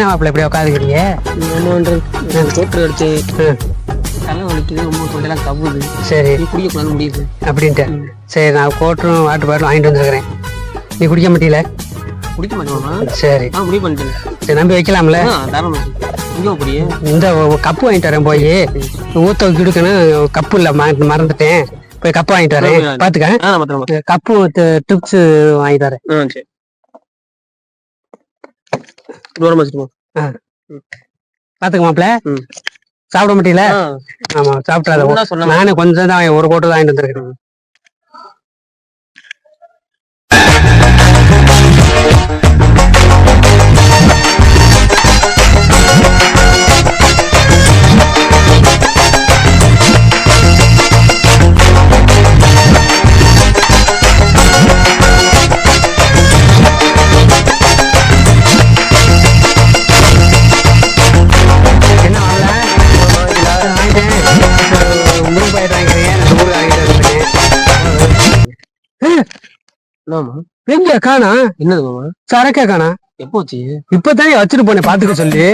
என்ன மாப்பிள்ள இப்படி உட்காந்துக்கிறீங்க தோற்று எடுத்து தலை வலிக்குது ரொம்ப தொண்டையெல்லாம் கவுது சரி. நீ குடிக்கக்கூடாது முடியுது அப்படின்ட்டு. சரி நான் கோட்டரும் வாட்டு பாட்டிலும் வாங்கிட்டு வந்துருக்கிறேன். நீ குடிக்க மாட்டீல? குடிக்க மாட்டேமா சரி. நான் முடிவு பண்ணிட்டேன் சரி நம்பி வைக்கலாம்ல? தாராளமா இந்த கப்பு வாங்கிட்டு வரேன் போய். ஊத்த கிடுக்கணும். கப்பு இல்ல மறந்துட்டேன். போய் கப்பு வாங்கிட்டு வரேன். பாத்துக்க. கப்பு டிப்ஸ் வாங்கிட்டு வரேன். தூரமா வச்சுட்டு போ. பாத்துக்க மாப்பிள்ள ம். சாப்பிட மாட்டீல ஆ. ஆமா சாப்பிட்டாத. நானே கொஞ்சம் தான் ஒரு கோட்டை தான் வாங்கிட்டு வந்திருக்கேன். எங்க காணா? என்னது மாமா? சரக்கே காணா? எப்போ வச்சு இப்பதானே வச்சுட்டு போனேன் பாத்துக்க சொல்லி.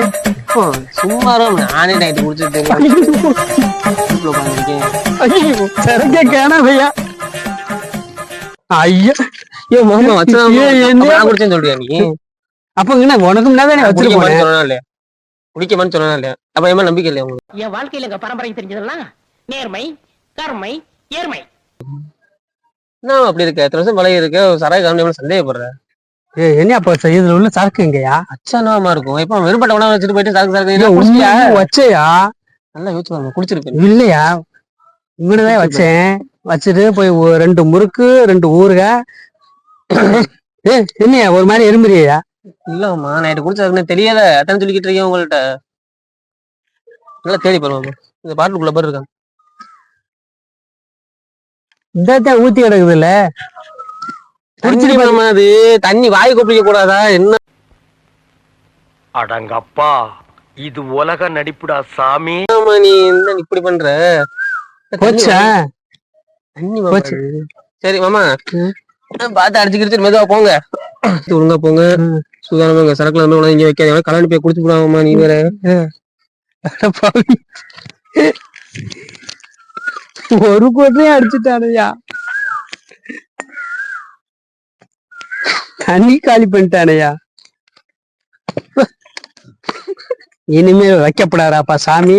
சும்மா நானே நைட்டு குடிச்சிட்டு சரக்கே காணா பையா. ஐயா. ஏன் மாமா வச்சா ஏன் என்ன? நான் குடிச்சேன்னு சொல்றியா நீ? அப்ப என்ன உனக்கு முன்னாடி வச்சுட்டு போனேன் சொன்னா இல்லையா குடிக்க சொன்னா இல்லையா அப்ப என் நம்பிக்கை இல்லையா உங்களுக்கு? என் வாழ்க்கையில எங்க பரம்பரை தெரிஞ்சதெல்லாம் நேர்மை கருமை ஏர்மை என்ன அப்படி இருக்க? எத்தனை வருஷம் பழகி இருக்க? சராய் காரணம் சந்தேகப்படுற. ஏய், என்ன அப்ப இதுல உள்ள சரக்கு எங்கயா? அச்சானமா இருக்கும். இப்ப வெறுப்பட்ட உணவு வச்சுட்டு போயிட்டு சரக்கு சரக்கு? உண்மையா வச்சையா? நல்லா யோசிச்சு பாருங்க குடிச்சிருப்பேன் இல்லையா? இங்கதான் வச்சேன். வச்சுட்டு போய் ரெண்டு முறுக்கு ரெண்டு ஊறுகாய். ஏ என்னையா ஒரு மாதிரி எறும்புறியா இல்லம்மா நைட்டு குடிச்சாருன்னு தெரியாத அதான் சொல்லிக்கிட்டு இருக்கேன் உங்கள்ட்ட? நல்லா தேடி பாருங்க இந்த பாட்டுக்குள்ள பேர் இருக்காங்க இதான் ஊத்தி கிடக்குது இல்ல குடிச்சிட்டு குடிச்சிருப்பேன் அது. தண்ணி வாய் கொப்பிக்க கூடாதா? என்ன? அடங்கப்பா. இது உலக நடிப்புடா சாமி. ஆமா நீ என்ன இப்படி பண்ற? போச்சா? தண்ணி போச்சு. சரி மாமா. பார்த்து அடிச்சு கிடிச்சு மெதுவா போங்க. ஒழுங்கா போங்க. ம். சுதாரணமா இங்க சரக்குல வந்து இங்க வைக்காத. கல்யாணம் போய் குடிச்சு போடாமா நீ வேற. அட பாவி. ஒரு கோட்டையும் அடிச்சுட்டானயா? தண்ணி காலி பண்ணிட்டானையா? இனிமேல் வைக்கப்படாதாப்பா சாமி.